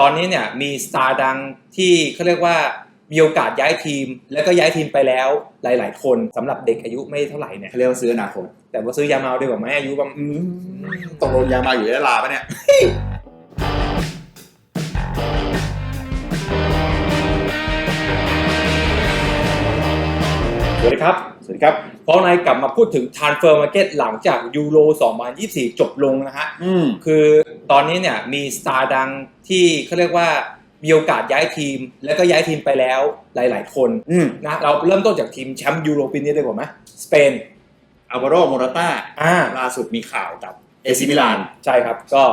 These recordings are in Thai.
ตอนนี้เนี่ยมีสตาร์ดังที่เขาเรียกว่ามีโอกาสย้ายทีม แล้วก็ย้ายทีมไปแล้วหลาย ๆ คนสำหรับเด็กอายุไม่เท่าไหร่เนี่ยเขาเรียกว่าซื้ออนาคตแต่ว่าซื้อยามาดีกว่าไหมอายุประมาณตกลงยามาอยู่ยะลาปะเนี่ยสวัสดีครับ สวัสดีครับพอนายกลับมาพูดถึง Transfer Market หลังจากยูโร 2024 จบลงนะฮะอืมคือตอนนี้เนี่ยมีสตาร์ดังที่เขาเรียกว่ามีโอกาสย้ายทีม แล้วก็ย้ายทีมไปแล้วหลาย ๆ คนอืมนะเราเริ่มต้นจากทีมแชมป์ยูโรปีนี้เลยกว่าไหมสเปนอัลวาโรโมราต้าอ่าล่าสุดมีข่าวกับเอซิมิลานใช่ครับก็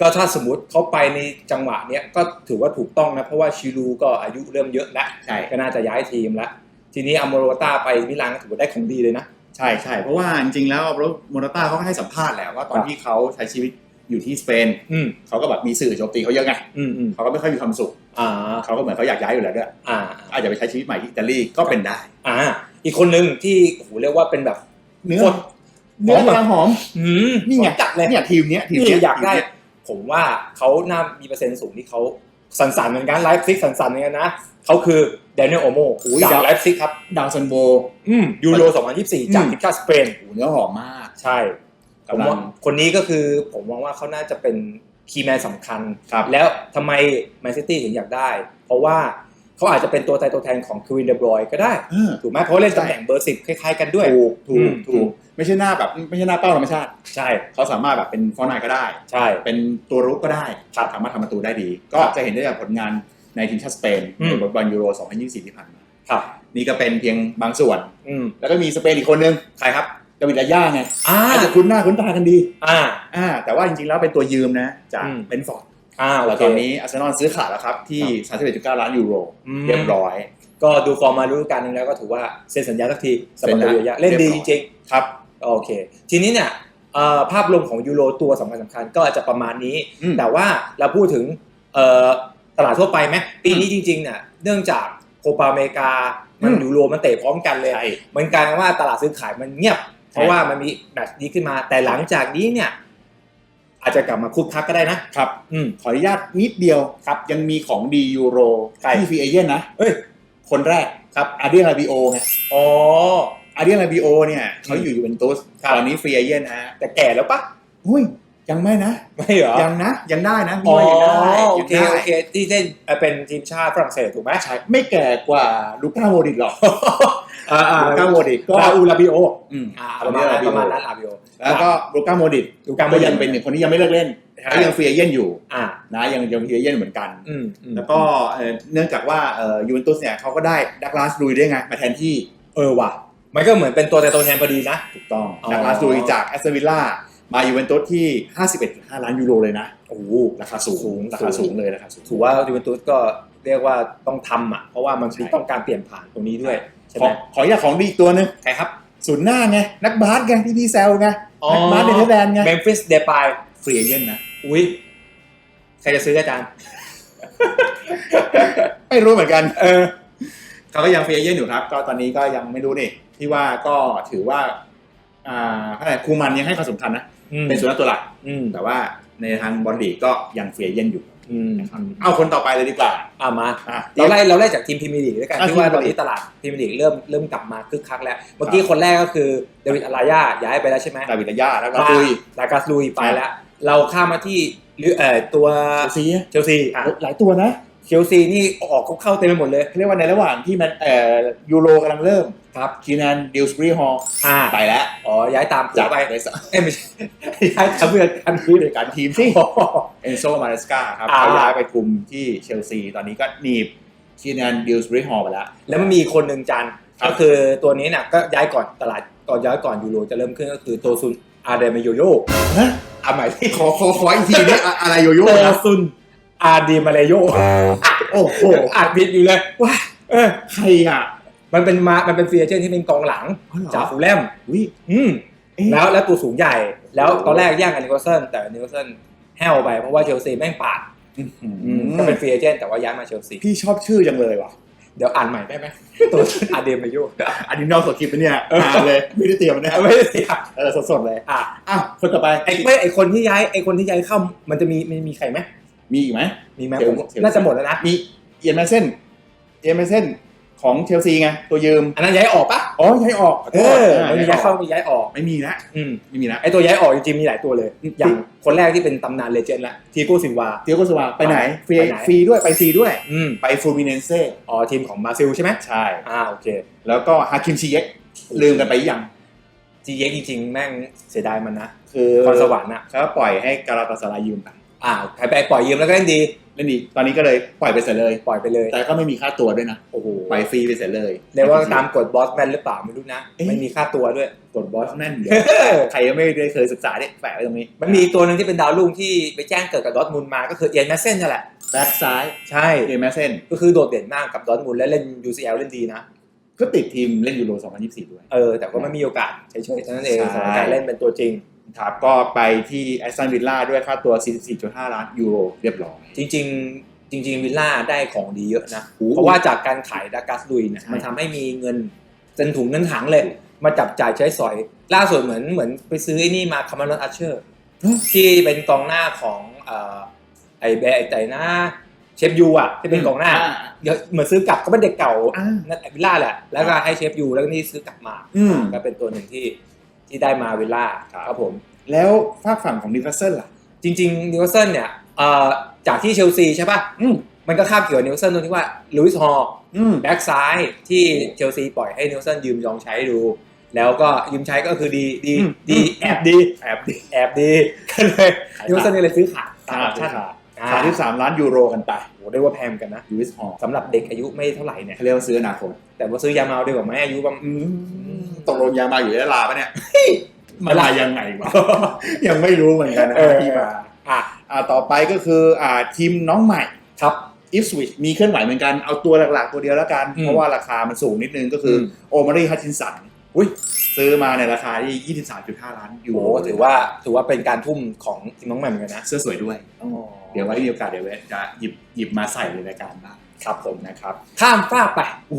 ก็ถ้าสมมติเขาไปในจังหวะเนี้ยก็ถือว่าถูกต้องนะ เพราะว่าชิลูก็อายุเริ่มเยอะแล้วใช่ก็น่าจะย้ายทีมแล้ว ทีนี้อโมโรต้าไปมิลานก็ถือว่าได้ของดีเลยนะ ใช่ใช่เพราะว่าจริงๆแล้วอัลวาโรโมราต้าเขาก็ให้สัมภาษณ์แหละว่าตอนครับที่เขาใช้ชีวิตอยู่ที่สเปนอืมเขาก็แบบมีสื่อโจมตีเขาเยอะไงอืมอืมเขาก็ไม่ค่อยมีความสุขอ่าเขาก็เหมือนเขาอยากย้ายอยู่แล้วด้วยอ่าอาจจะไปใช้ชีวิตใหม่ที่อิตาลีก็เป็นได้อ่าอีกคนหนึ่งที่โอ้โหเรียกว่าเป็นแบบเนื้อโคตรเนื้อกำลังหอมอืมนี่ไงจัดเลยเนี่ยทีมเนี้ยทีมนี่เนี้ยอยากได้ทีมเนี้ผมว่าเขาน่ามีเปอร์เซ็นต์สูงที่เขาสันสันๆเหมือนกันไลฟ์ซิกสันสันๆเหมือนกันนะ เขาคือเดนิเอลโอโมจากไลฟ์ซิกครับ ดาวซันโบอืมยูโร 2024 จากอืมทีมชาติสเปนโอ้โหเนื้อหอมมาก ใช่ผมกำลัว่างคนนี้ก็คือผมมองว่าเขาน่าจะเป็นคีย์แมนสำคัญครับแล้วทำไมแมนซิตี้ถึงอยากได้ เพราะว่าเขาอาจจะเป็นตัวตายตัวแทนของควินเดบรอยก็ได้เออถูกไหมเพราะว่าเล่นตำแหน่งเบอร์สิบคล้ายๆกันด้วย ถูกถูอืกมถูกไม่ใช่หน้าแบบไม่ใช่หน้าเป้าธรรมชาติ ใช่เขาสามารถแบบเป็นฟอร์ไนก็ได้ ใช่ เป็นตัวรุกก็ได้ครับสามารถทำประตูได้ดี ก็ครับจะเห็นได้จากผลงาน ในทีมชาติสเปนอืมในบอลยูโร 2024 ที่ผ่านมาครับ นี่ก็เป็นเพียงบางส่วนอืมแล้วก็มีสเปนอีกคนนึง ใครครับดาวิดลาย่าไงอ่าอาจจะคุ้นหน้าคุ้นตากันดี อ่า อ่า แต่ว่าจริงๆแล้วเป็นตัวยืมนะ จากอืมเบนฟอร์ดอ่าโอแล้วเคตอนนี้อาร์เซนอลซื้อขาดแล้วครับ ที่ 31.9 ล้านยูโรอืมเรียบร้อย ก็ดูฟอร์มมารู้กันหนึงแล้วก็ถือว่าเซ็นสัญญาสักทีสำหรับเซ็นแล้วเดวิดยาเล่นดีเรีจยบร้อยริงครับๆโอเค ทีนี้เนี่ยเอ่อภาพรวมของยูโรตัวสำคัญสำคัญก็อาจจะประมาณนี้อืมแต่ว่าเราพูดถึงเอ่อ ตลาดทั่วไปไหมปีนี้จริงๆเนี่ยเนื่องจากโคปาอเมริกา มันอืมยูโรมันเตะพร้อมกันเลยใช่มันกลายเป็นว่าตลาดซื้อขายมันเงียบ เพราะว่ามันมีแมตช์นี้ขึ้นมา แต่หลังจากนี้เนี่ย อาจจะกลับมาคึกคักก็ได้นะครับอืมขออนุญาตนิดเดียวครับ ยังมีของดียูโรใครที่ฟรีเอเจนต์นะเอ้ยคนแรกครับอาเดียนลาบิโอไงอ๋ออาเดียนลาบิโอเนี่ยเขาอยู่ยูเวนตุสครับตอนนี้ฟรีเอเจนต์ฮะแต่แก่แล้วปะหุ้ย ยังไม่นะ ไม่เหรอยังนะ ยังได้นะอ๋พี่อว่ายังได้โอยังเคได้โอเคที่เล่นเอ่อเป็นทีมชาติฝรั่งเศสถูกไหมใช่ไม่แก่กว่าลูก้าโมดริกหรอกอ่าอ่าลูก้าโมดริกก็ลาอูลาบิโออืมอ่าประมาณนั้นประมาณนั้นลาบิโอแล้วก็ลูก้าโมดริกดูการก็ยังเป็นหนึ่งคนที่ยังไม่เลิกเล่นใช่ก็ยังฟรีเอเจนต์อยู่อ่านะยังยังฟรีเอเจนต์เหมือนกันอืมอืมแล้วก็เอ่อเนื่องจากว่าเอ่อยูเวนตุสเนี่ยเขาก็ได้ดักลาสลุยได้ไงมาแทนที่เออว่ะมันก็เหมือนเป็นตัวแต่ตัวแทนพอดีนะถูกต้องอ๋อดักลาสลุยจากแอสตันวิลล่า มายูเวนตุสที่ 51.5 ล้านยูโรเลยนะโอ้โหราคาสูงราคาสูงเลยราคาสูงถือว่ายูเวนตุสก็เรียกว่าต้องทำอะเพราะว่ามันใช่ต้องการเปลี่ยนผ่านตรงนี้ด้วยใช่ขไหอมขออยากของดีอีกตัวหนึงใครครับศูนย์หน้าไง นักบาสไงที่พี่แซวไงนักบาสเนเธอร์แลนด์ไงเมมฟิสเดปายฟรีเอเจนต์นะอุ้ยใครจะซื้ออาจารย์ ไม่รู้เหมือนกัน เออเขาก็ยังฟรีเอเจนต์อยู่ครับ ก็ตอนนี้ก็ยังไม่รู้นี่ที่ว่าก็ถือว่า อ่าขนาดคูมันยังให้ความสำคัญนะอืม เป็นศูนย์หน้าตัวหลักอืมแต่ว่าในทางบอลลีกก็ยังฟรีเอเจนต์อยู่อืมนะครับเอาคนต่อไปเลยดีกว่าอ่ามาอะเราไล่เราไล่จากทีมพรีเมียร์ลีกด้วยกันอะที่ว่าทีมตอนนี้ตลาดพรีเมียร์ลีกเริ่มเริ่มกลับมาคึกคักแล้วเมื่อกี้คนแรกก็คือเดวิดอารายาย้ายไปแล้วใช่ไหมดาวิดยาแล้วก็ตุยลากาสลุยไปแล้ว เราข้ามมาที่หรือเอ่อตัวเชลซีเชลซีอะหลายตัวนะเชลซีนี่ออกเข้าๆเต็มไปหมดเลยเขาเรียกว่าในระหว่างที่มันเอ่อยูโรกำลังเริ่ม ครับคีนันดิลสบรีฮอลอ่าไปแล้วอ๋อย้ายตามผัจาวกไปเดสเอ้ยไม่ใช่ย้ายตามเพื่อนกันผู้จัดการทีมสิเอนโซมาเรสกาครับอ่าเขาย้ายไปคุมที่เชลซีตอนนี้ก็หนีบคีนันดิลสบรีฮอลไปแล้ว แล้วมันมีอีกคนหนึ่งจันครับก็คือตัวนี้เนี่ยก็ย้ายก่อนตลาดก่อนย้ายก่อนยูโรจะเริ่มขึ้นก็คือโตซุนอาเดเมโยโยฮะอ่าหมายที่ขอขอขออีกทีนี่อะอะไรโยโย่โตนะซุนอาเดมาเลโยโอ้โหอ่านผิดอยู่เลยว้าเออใครอะ มันเป็นมา มันเป็นฟรีเอเจนต์ที่เป็นกองหลังอ๋อเหรอ จากฟูลแลมวิอืมเอ๊ะ แล้วแล้วตัวสูงใหญ่ แล้วตอนแรกแย่งกับนิโคลสันแต่นิโคลสันแห้วไปเพราะว่าเชลซีแม่งปาดอืมก็เป็นฟรีเอเจนต์แต่ว่าย้ายมาเชลซีพี่ชอบชื่อจังเลยว่ะ เดี๋ยวอ่านใหม่ได้ไหมตัวอาเดมาโยอันนี้นอกสคริปต์ปะเนี่ยอ่านเลยไม่ได้เตรียมนะไม่ได้สิครับเออสดๆเลย อะอ้าวคนต่อไปไอ้ไม่ไอ้คนที่ย้ายไอ้คนที่ย้ายเข้ามันจะมีมันมีใครไหมมีอีกไหม มีไหมเชลผมเชลน่าจะหมดแล้วนะมีเอียนแมเซนเอียนแมเซน ของเชลซีไงตัวยืม อันนั้นย้ายออกปะอ๋อย้ายออกขโทเอษอมันมีย้ายเข้ามีย้ายออกไม่มีแล้วอืมไม่มีแล้วไอตัวย้ายออกจริงๆมีหลายตัวเลยอืมอย่างคนแรกที่เป็นตำนานเลเจนด์ละทีโกซินวาเตียโกสวาไปไหนฟรีไปไหนฟรีด้วยไปฟรีด้วยอืมไปฟูมิเนเซ่อ๋อทีมของบราซิลใช่ไหมใช่อ่าโอเค แล้วก็ฮาคิมชิเยกลืมกันไปยังจีเอ็กจริงๆแม่งเสียดายมันนะคือพรสวรรค์อะเขาปล่อยให้การาตาสลายยืมไปอ่าใครไปปล่อยยืมแล้วก็เล่นดี เล่นดีตอนนี้ก็เลยปล่อยไปเสร็จเลย ปล่อยไปเลยแต่ก็ไม่มีค่าตัวด้วยนะโอ้โหปล่อยฟรีไปเสร็จเลยเรียกว่าตามกฎบอสแมนหรือเปล่าไม่รู้นะเอ๊ะไม่มีค่าตัวด้วยกดบอสแน่นเดี๋ยวใครยังไม่ได้เคยศึกษาเนี่ยแฝงไว้ตรงนี้ มันมีอีกตัวหนึ่งที่เป็นดาวรุ่งที่ไปแจ้งเกิดกับดอร์ทมุนด์มาก็คือเอียนแมสเซนนั่นแหละแบ็กซ้ายใช่เอเมเซนก็คือโดดเด่นมากกับดอร์ทมุนด์และเล่น UCL เล่นดีนะก็ติดทีมเล่นยูโร2024 ด้วย เออ แต่ก็ไม่มีโอกาสเฉยๆเท่านั้นเองใช่สำหรับการเล่นเป็นตัวจริง ครับก็ไปที่แอสตันวิลล่าด้วยค่าตัว 44.5 ล้านยูโรเรียบร้อย จริง ๆ จริง ๆ วิลล่าได้ของดีเยอะนะโอ้โหเพราะว่าจากการขายดากัสลุยเนี่ยใช่มันทำให้มีเงินเต็นถุงเงินถังเลย มาจับจ่ายใช้สอย ล่าสุดเหมือนเหมือนไปซื้อไอ้นี่มาคาร์มานอัชเชอร์ ที่เป็นกองหน้าของเอ่อไอ้แบร์ไอ้ใจหน้าเชฟยูอะที่เป็นกองหน้าเดี๋ยวเหมือนซื้อกลับก็เป็นเด็กเก่าอ่านั่นวิลล่าแหละแล้วก็ให้เชฟยูแล้วก็นี่ซื้อกลับมาอืมก็เป็นตัวหนึ่งที่ ที่ได้มาวิลล่าครับครับผม แล้วฝากฝั่งของนิวคาสเซิลล่ะ จริงๆนิวคาสเซิลเนี่ยเอ่อจากที่เชลซีใช่ป่ะอืมมันก็คาบเกี่ยวกับนิวคาสเซิลตรงที่ว่าลุยส์ฮอลอืมแบ็กซ้ายที่เชลซีปล่อยให้นิวคาสเซิลยืมลองใช้ดู แล้วก็ยืมใช้ก็คือดีดีอืมดีอืมแอบดีแอบดิแอบดีก็เลยนิวคาสเซิลนี่เลยซื้อขาดตามออปชั่นขาดอ่าสามสิบสามล้านยูโรกันไปโหได้ว่าแพงเหมือนกันนะยูวิสฮอลสำหรับเด็กอายุไม่เท่าไหร่เนี่ยเขาเรียกว่าซื้ออนาคตแต่ว่าซื้อยามาลดีกว่าไหมอายุประมาณ ตกลงยามาอยู่ได้ลาปะเนี่ยมัมานลายังไงวะยังไม่รู้เหมือนกันนะเออที่มาอะอ่าต่อไปก็คืออ่าทีมน้องใหม่ครับอิฟสวิชมีเคลื่อนไหวเหมือนกันเอาตัวหลักๆตัวเดียวแล้วกันอืมเพราะว่าราคามันสูงนิดนึงก็คืออมโอมารีฮัตชินสันอุ้ยซื้อมาในราคาที่23.5 ล้านยูโหโรถือว่าถือว่าเป็นการทุ่มของทีมน้องใหม่เหมือนกันนะ เสื้อสวยด้วย เดี๋ยวไว้มีโอกาสเดี๋ยวจะหยิบหยิบมาใส่ในรายการบ้างครับผมนะครับ ข้ามฟากไปโ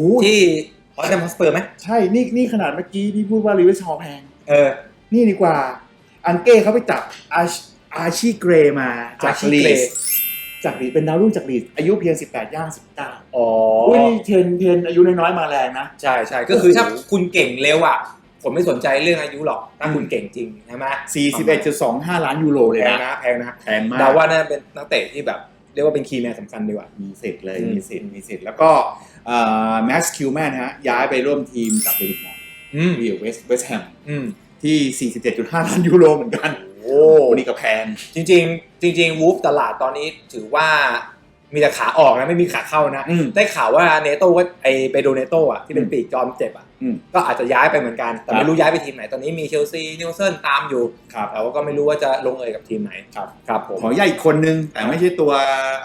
อ้โหที่ฮอตแลนด์ฮอสเปอร์ไหมใช่นี่นี่ขนาดเมื่อกี้ที่พูดว่าลิเวอร์ชอลแพง เออ นี่ดีกว่า อังเก้เขาไปจับอาชอาชีเกรมาจาก Archie ลี Gray สจากลีสเป็นดาวรุ่งจากลีสอายุเพียง 18 ย่าง 19อ๋ออุ้ยนี่เทรนเทรนอายุน้อยๆมาแรงนะ ใช่ใช่ก็คือถ้าคุณเก่งเร็วอะ ผมไม่สนใจเรื่องอายุหรอก ถ้าคุณเก่งจริงใช่ไหม41.25 ล้านยูโรเลยแพงนะนะแพงนะแพงมาก เดาว่าน่าเป็นนักเตะที่แบบ เรียกว่าเป็นคีย์แมนสำคัญดีกว่า มีสิทธิ์เลยอืมมีสิทธิ์ มีสิทธิ์ แล้วก็แม็กซ์คิวแมนฮะ ย้ายไปร่วมทีมกับเดวิดมอร์อืมที่เวสเวสแฮมอืมที่ 47.5 ล้านยูโรเหมือนกัน โอ้โอ้นี่ก็แพง จริงๆจริงๆวูฟตลาดตอนนี้ถือว่ามีแต่ขาออกนะ ไม่มีขาเข้านะอืมได้ข่าวว่าเนโต้ก็ไอเปโดเนโต้อะที่เป็นอืมปีกจอมเจ็บอะอืม ก็อาจจะย้ายไปเหมือนกัน แต่ครับไม่รู้ย้ายไปทีมไหน ตอนนี้มีเชลซีนิวเซิลตามอยู่ครับแต่ว่าก็ไม่รู้ว่าจะลงเอยกับทีมไหน ครับครับผมขอใหญ่อีกคนนึง แต่ไม่ใช่ตัว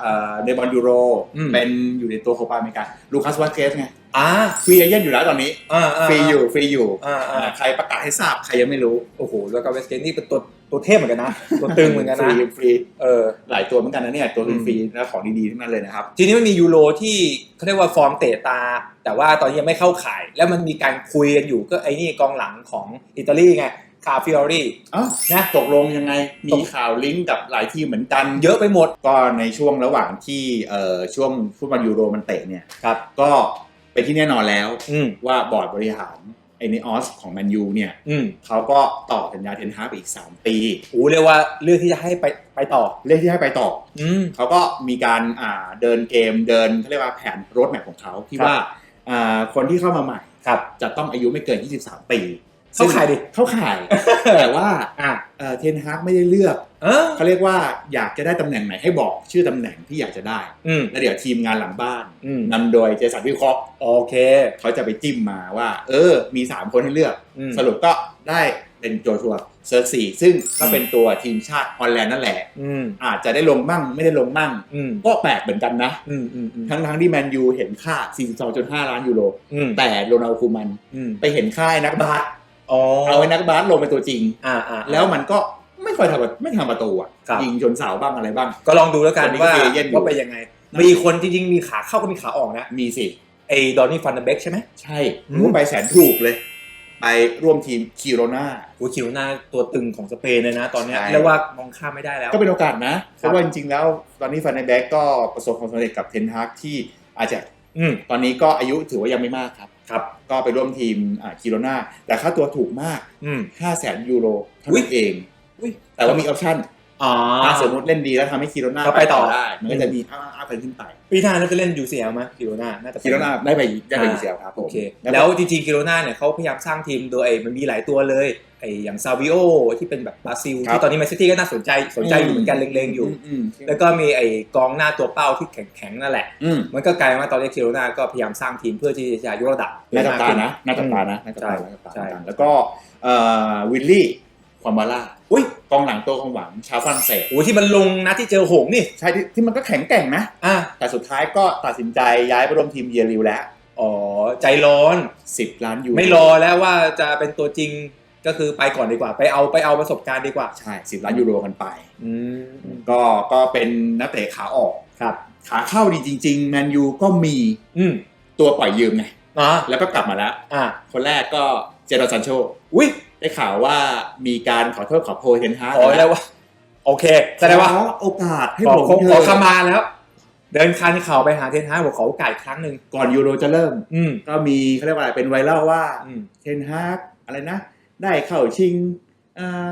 เอ่อในบอลยูโรอืมเป็นอยู่ในตัวโคปาอเมริกาลูคัสวาเกสไงอ่าฟรีเอเย่นอยู่แล้วตอนนี้อ่าาฟรีอยู่ฟรีอยู่อ่าอ่าอ่าใครประกาศให้ทราบใครยังไม่รู้ โอ้โห แล้วก็เวสเกนนี่เป็นตัว ตัวเทพเหมือนกันนะ ตัวตึงเหมือนกันฟนะรีฟรีเออหลายตัวเหมือนกันนะเนี่ยตัวอืมฟรีๆและของดีๆทั้งนั้นเลยนะครับ ทีนี้มันมียูโรที่เขาเรียกว่าฟอร์มเตะตา แต่ว่าตอนนี้ยังไม่เข้าข่าย แล้วมันมีการคุยกันอยู่ก็ไอ้นี่กองหลังของอิตาลีไงคาฟิออรี่อ้าวนะตกลงยังไงตมีกข่าวลิงก์กับหลายทีมเหมือนกัน เยอะไปหมด ก็ในช่วงระหว่างที่เอ่อช่วงฟุตบอลยูโรมันเตะเนี่ยครับก็เป็นที่แน่นอนแล้วอืมว่าบอร์ดบริหาร ไอเนออสของแมนยูเนี่ยอืมเขาก็ต่อสัญญาเทนฮากไปอีก 3 ปีโอ้เรียกว่าเลือกที่จะให้ไปไปต่อเรียกที่ให้ไปต่อ อืม เขาก็มีการอ่าเดินเกมเดินเขาเรียกว่าแผนรถแมพของเขาที่ครับ ว่าอ่าคนที่เข้ามาใหม่ครับ จะต้องอายุไม่เกิน 23 ปี เข้าข่ายดิเข้าข่าย แต่ว่าอ่าเอ่อเทนฮากไม่ได้เลือกเออเขาเรียกว่าอยากจะได้ตำแหน่งไหนให้บอกชื่อตำแหน่งที่อยากจะได้อืมแล้วเดี๋ยวทีมงานหลังบ้านอืมนำโดยเจสันวิเคราะห์โอเค เขาจะไปจิ้มมาว่า เออ มี 3 คนให้เลือกอืมสรุปก็ได้เป็นโจชัวเซอร์สี่ซึ่งก็เป็นตัวทีมชาติฮอลแลนด์นั่นแหละอืมอาจจะได้ลงมั่งไม่ได้ลงมั่งอืมก็แปลกเหมือนกันนะอืมอืมอืมทั้งทั้งๆที่แมนยูเห็นค่า 42.5 ล้านยูโรอืมแต่โรนัลคูมันอืมไปเห็นค่ายนักบาสอ๋อ เอาไว้นักบาสลงเป็นตัวจริง อ่าอ่าแล้วมันก็ไม่ค่อยทำไม่ทำประตูอะครับยิงชนเสาบ้างอะไรบ้าง ก็ลองดูแล้วกันคนนี้ก็ว่าเฟรเย่นอยู่ว่าเป็นยังไง มีคนจริงๆมีขาเข้าก็มีขาออกนะ มีสิไอ้ดอนนี่ฟันเดเบกใช่ไหมใช่อืมรู้ไปแสนถูกเลย ไปร่วมทีมคิโรนาโอ้คิวหน้าตัวตึงของสเปนเลยนะ ตอนเนี้ยใช่เรียกว่ามองข้ามไม่ได้แล้ว ก็เป็นโอกาสนะเพครับราะว่าจริงๆแล้วตอนนี้ฟันในแบ็กก็ประสบความสำเร็จกับเทนฮากที่อาจจะอืมตอนนี้ก็อายุถือว่ายังไม่มากครับ ครับก็ไปร่วมทีมอ่าคิโรนาแต่ค่าตัวถูกมากอืม5 0 0แสนยูโรเท่าอุ๊ยนั้นเองอุ้ยแต่ว่ามีออปชั่นอ๋อ ถ้าสมมติเล่นดีแล้วทำให้คิโรนาก็ไปต่อได้ มันก็จะมีอัพอัพไปขึ้นไปปีหน้าน่าจะเล่น UCL ไหมคิโรนาน่าจะเป็นคิโรนาได้ไปได้ไปอ่ายูเซียครับผมโอเคแล้วแล้วจริงๆกิโรนาเนี่ยเขาพยายามสร้างทีมโดยไอ้มันมีหลายตัวเลยไอ้อย่างซาวิโอที่เป็นแบบบราซิลครับที่ตอนนี้แมนซิตี้ก็น่าสนใจสนใจอยู่เหมือนกันเล็งๆอยู่อืมแล้วก็มีไอ้กองหน้าตัวเป้าที่แข็งๆนั่นแหละอืมมันก็กลายมาตอนนี้กิโรนาก็พยายามสร้างทีมเพื่อที่จะยกระดับน่าจับตาขึ้นะน่าจับตานะน่าจับตาใช่น่าจับตาใช่แล้วก็เอ่อวิลลี่ความบาร่าอุ้ย กองหลังตัวของหวังชาวฝรั่งเศสโอ้ที่มันลงนะที่เจอหงส์นี่ใช่ที่ที่มันก็แข็งแกร่งนะ อะแต่สุดท้ายก็ตัดสินใจย้ายไปร่วมทีมเยริวแล้ว อ๋อ ใจร้อน 10 ล้านยูโไม่รอแล้วว่าจะเป็นตัวจริงก็คือไปก่อนดีกว่า ไปเอาไปเอาประสบการณ์ดีกว่า ใช่10ล้านยูโรกันไปอืมก็ก็เป็นนักเตะขาออกครับ ขาเข้าดีจริงๆแมนยูก็มีอืมตัวปล่อยยืมไง อะแล้วก็กลับมาแล้ว อะคนแรกก็ เจโรซันโชอุ้ยได้ข่าวว่ามีการขอโทษขอโพยเทนฮากอ๋อแล้วว่าโอเคแสดงว่าขอโอกาสให้ขอผมขอเถขออะขมาแล้ว เดินคันเข่าไปหาเทนฮากบอกขอโอกาสอีกครั้งหนึ่งก่อนยูโรจะเริ่มอืมก็มีเขาเรียกว่าอะไรเป็นไวรัลว่าอืมเทนฮากอะไรนะ ได้เข้าชิงอ่า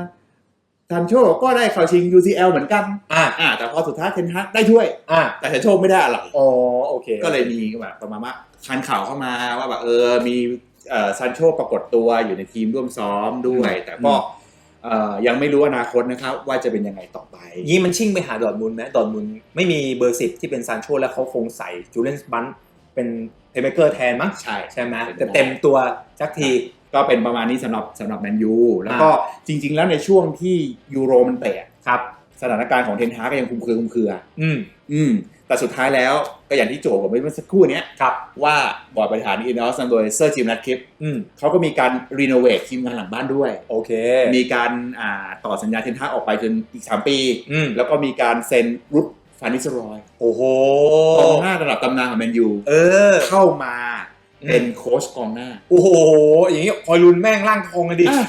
ซันโชก็ได้เข้าชิง UCL เหมือนกัน อ่าอ่าแต่พอสุดท้ายเทนฮากได้ถ้วย อ่า แต่ซันโชไม่ได้อะไรอ๋อโอเค ก็เลยมีแบบประมาณว่าคันข่าวเข้ามาว่าแบบเออมี เอ่อซันโชปรากฏตัวอยู่ในทีมร่วมซ้อมด้วย แต่ก็เอ่อยังไม่รู้อนาคตนะครับ ว่าจะเป็นยังไงต่อไป ยี่มันชิ่งไปหาดอร์ทมุนด์ไหมดอร์ทมุนด์ไม่มีเบอร์สิบที่เป็นซานโชแล้วเขาคงใส่จูเลนส์บันเป็นเพย์เมเกอร์แทนมั้งใช่ใช่ไหมเป็นไปแต่ได้เต็มตัวสักทีก็เป็นประมาณนี้สำหรับสำหรับแมนยูแล้วก็จริง ๆ แล้วในช่วงที่ยูโรมันเตะครับ สถานการณ์ของเทนฮากก็ยังคุมเครือคุมเครือ อืมอืม แต่สุดท้ายแล้วก็อย่างที่โจบอกไปเมื่อสักครู่เนี้ยครับ ว่าบอร์ดบริหารอินออสนำโดยเซอร์จิมนัทคลิปอืมเขาก็มีการรีโนเวททีมงานหลังบ้านด้วย โอเค มีการอ่าต่อสัญญาเทนฮากออกไปจนอีก 3 ปีอืมแล้วก็มีการเซ็นรุดฟานิสรอย โอ้โหกองหน้าระดับตำนานของแมนยูเออ เข้ามาเป็นโค้ชกองหน้า โอ้โห อย่างนี้คอยลุ้นแม่งร่างทองกันดิอะ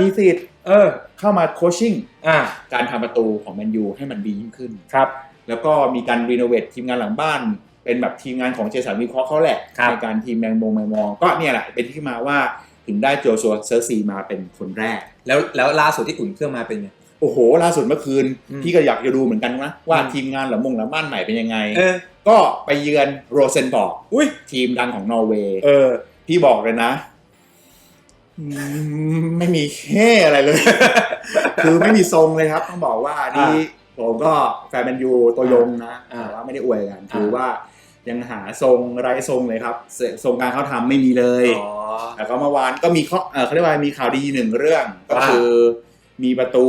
มีสิทธิ์เออ เข้ามาโคชชิ่งอ่าการทำประตูของแมนยูให้มันดียิ่งขึ้นครับ แล้วก็มีการรีโนเวททีมงานหลังบ้าน เป็นแบบทีมงานของเจสันวิเคราะห์เขาแหละครับในการทีมแมงมงแมงมอง ก็เนี่ยแหละเป็นที่มาว่าถึงได้โจชัวเซอร์ซีมาเป็นคนแรก แล้วแล้วล่าสุดที่อุ่นเครื่องมาเป็นไงโอ้โหล่าสุดเมื่อคืนอืมพี่ก็อยากจะดูเหมือนกันนะว่าอืมทีมงานหลังมงหลังบ้านใหม่เป็นยังไงเออก็ไปเยือนโรเซนบอร์กอุ้ยทีมดังของนอร์เวย์เออพี่บอกเลยนะอืมไม่มีแค่อะไรเลย คือไม่มีทรงเลยครับ ต้องบอกว่านี่ ผมก็แฟนแมนยูตัวยงนะอ่าแต่ว่าไม่ได้อวยกันอ่าคือว่ายังหาทรงไร้ทรงเลยครับเสทรงการเขาทำไม่มีเลยอ๋อแล้วก็เมื่อวานก็มีข้อเอ่อเขาเรียกว่ามีข่าวดีหนึ่งเรื่องก็ว่าคือมีประตู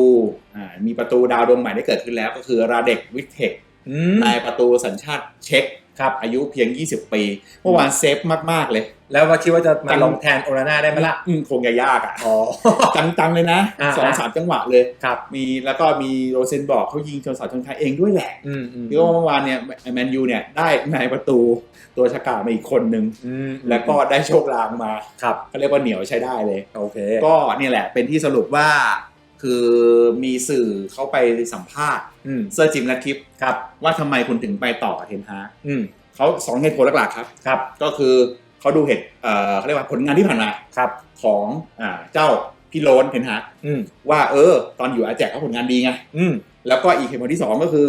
อ่ามีประตูดาวดวงใหม่ได้เกิดขึ้นแล้ว ก็คือราเด็กวิกเทคอืมนายประตูสัญชาติเช็ก ครับอายุเพียง 20 ปี เมื่อวานเซฟมาก ๆ เลย แล้วว่าคิดว่าจะมาจังลงแทนโอนาน่าได้ไหมล่ะ อืมคงจะยากอะอ๋อจัง ๆ เลยนะอ่าสองสามจังหวะเลยครับมีแล้วก็มีโรเซนบอกเขายิงชนเสาชนคานเองด้วยแหละอืมอืมคือว่าเมื่อวานเนี่ยแมนยูเนี่ยได้นายประตูตัวชะกามาอีกคนนึงอืมแล้วก็ได้โชคลางมาครับเขาเรียกว่าเหนียวใช้ได้เลยโอเคก็เนี่ยแหละเป็นที่สรุปว่า คือมีสื่อเข้าไปสัมภาษณ์อืมเซอร์จิมและคลิปครับว่าทำไมคุณถึงไปต่อกับเทนฮากอืมเขาสองเหตุผลหลักๆครับครับ ก็คือเขาดูเหตุเอ่อเขาเรียกว่าผลงานที่ผ่านมาครับ ของอ่าเจ้าพี่โรนเทนฮากอืมว่าเออ ตอนอยู่อาแจกเขาผลงานดีไงอืมแล้วก็อีกเหตุผลที่2ก็คือ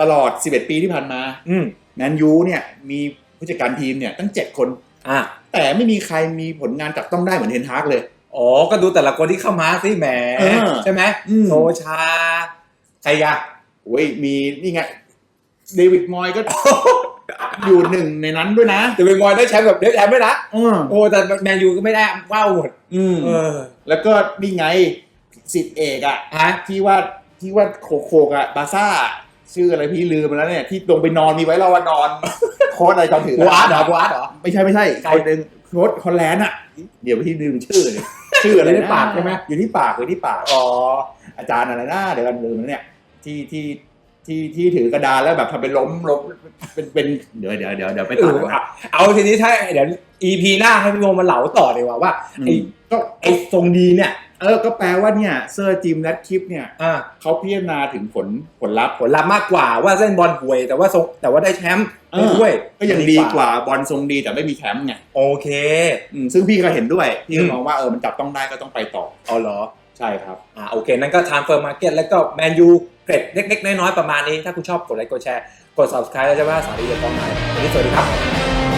ตลอด 11 ปีที่ผ่านมาอืมแมนยูเนี่ยมีผู้จัดการทีมเนี่ยตั้ง 7 คนอะแต่ไม่มีใครมีผลงานจับต้องได้เหมือนเทนฮากเลย อ๋อ ก็ดูแต่ละคนที่เข้ามาสิแหมเออใช่ไหมอืม โซชา ใครอะโอ้ยมีนี่ไงเดวิดมอยก็ อยู่หนึ่งในนั้นด้วยนะจะเป็นมอยได้แชมป์แบบได้แชมป์ด้วยนะอืมโอ้แต่แมนยูก็ไม่ได้ว้าวหมดอืมเออแล้วก็นี่ไงสิทธิเอกอะฮะที่ว่าที่ว่าโคโคกอะบาซ่า ชื่ออะไรพี่ลืมไปแล้วเนี่ย ที่ลงไปนอนมีไว้รอวันนอน โค้ดอะไรจำถือบูอาร์ตเหรอบูอาร์ตเหรอ ไม่ใช่ไม่ใช่ใคร คนหนึ่งโค้ดฮอลแลนด์อะเดี๋ยวพี่ลืมชื่อเลย ชื่ออะไรอยู่ที่นะปากใช่ไหมอยู่ที่ปากอยู่ที่ปากอ๋ออาจารย์อะไรนะเดี๋ยวกันลืมแล้วเนี่ยที่ที่ ที่ที่ถือกระดานแล้วแบบทำเป็นล้มล้มเป็นเป็นเดี๋ยวเดี๋ยวเดี๋ยวเดี๋ยวไปเอต่ออนะเอาเอาทีนี้ถ้าเดี๋ยว EP หน้าให้พี่โมมาเหลาต่อดีกว่าว่าอืมไอ้ก็ไอ้ทรงดีเนี่ย เออ ก็แปลว่าเนี่ยเซอร์จิมแรดคลิปเนี่ยอ่าเขาพิจารณาถึงผลผลลัพธ์ผลลัพธ์มากกว่าว่าเส้นบอลห่วย แต่ว่าทรงแต่ว่าได้แชมป์เออด้วยก็ยังดีกว่าบอลทรงดีแต่ไม่มีแชมป์ไงโอเค อืมซึ่งพี่ก็เห็นด้วยพี่ก็อืมมองว่าเออมันจับต้องได้ก็ต้องไปต่อ เอาเหรอ ใช่ครับ อ่าโอเค นั่นก็ transfer market แล้วก็แมนยู เกรดเล็กๆน้อยๆประมาณนี้ ถ้าคุณชอบกดไลค์กดแชร์ กด subscribe แล้วจะว่าสารีจะต้องมาวันนี้สวัสดีครับ